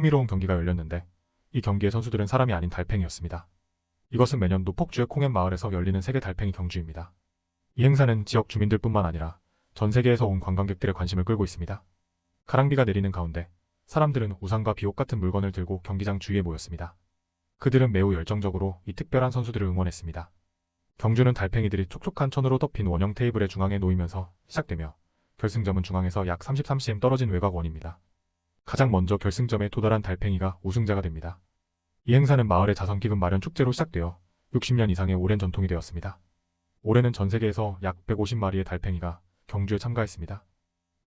흥미로운 경기가 열렸는데 이 경기의 선수들은 사람이 아닌 달팽이였습니다. 이것은 매년 노폭주의 콩앤 마을에서 열리는 세계 달팽이 경주입니다. 이 행사는 지역 주민들뿐만 아니라 전 세계에서 온 관광객들의 관심을 끌고 있습니다. 가랑비가 내리는 가운데 사람들은 우산과 비옷 같은 물건을 들고 경기장 주위에 모였습니다. 그들은 매우 열정적으로 이 특별한 선수들을 응원했습니다. 경주는 달팽이들이 촉촉한 천으로 덮인 원형 테이블의 중앙에 놓이면서 시작되며 결승점은 중앙에서 약 33cm 떨어진 외곽원입니다. 가장 먼저 결승점에 도달한 달팽이가 우승자가 됩니다. 이 행사는 마을의 자선기금 마련 축제로 시작되어 60년 이상의 오랜 전통이 되었습니다. 올해는 전 세계에서 약 150마리의 달팽이가 경주에 참가했습니다.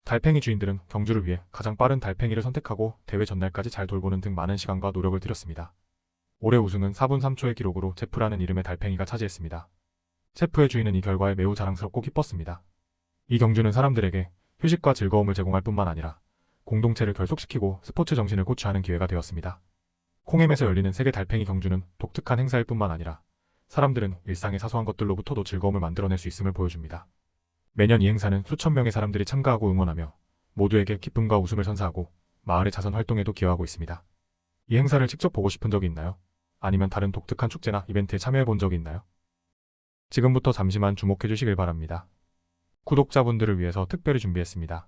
달팽이 주인들은 경주를 위해 가장 빠른 달팽이를 선택하고 대회 전날까지 잘 돌보는 등 많은 시간과 노력을 들였습니다. 올해 우승은 4분 3초의 기록으로 제프라는 이름의 달팽이가 차지했습니다. 체프의 주인은 이 결과에 매우 자랑스럽고 기뻤습니다. 이 경주는 사람들에게 휴식과 즐거움을 제공할 뿐만 아니라 공동체를 결속시키고 스포츠 정신을 고취하는 기회가 되었습니다. 콩엠에서 열리는 세계 달팽이 경주는 독특한 행사일 뿐만 아니라 사람들은 일상의 사소한 것들로부터도 즐거움을 만들어낼 수 있음을 보여줍니다. 매년 이 행사는 수천 명의 사람들이 참가하고 응원하며 모두에게 기쁨과 웃음을 선사하고 마을의 자선 활동에도 기여하고 있습니다. 이 행사를 직접 보고 싶은 적이 있나요? 아니면 다른 독특한 축제나 이벤트에 참여해 본 적이 있나요? 지금부터 잠시만 주목해 주시길 바랍니다. 구독자분들을 위해서 특별히 준비했습니다.